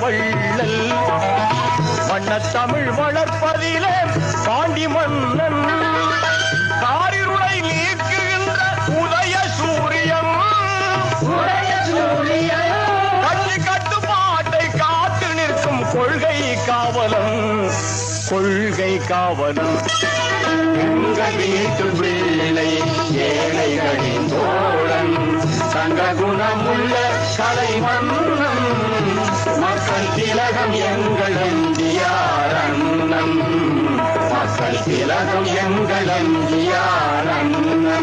வள்ளல். வண்ணத்தமிழ் வளர்ப்பதிலே பாண்டி மன்னன். காரிருளை நீக்குகின்ற உதய சூரியன். கட்சி கட்டுப்பாட்டை காத்து நிற்கும் கொள்கை காவலன். கொள்கை காவலன். எங்கள் வீட்டு குணமுள்ள கலை மன்னம் மக்கள் திலகம் எங்கள் எந்தியார் அண்ணன் மக்கள் திலகம் எங்கள் எந்தியார் அண்ணன்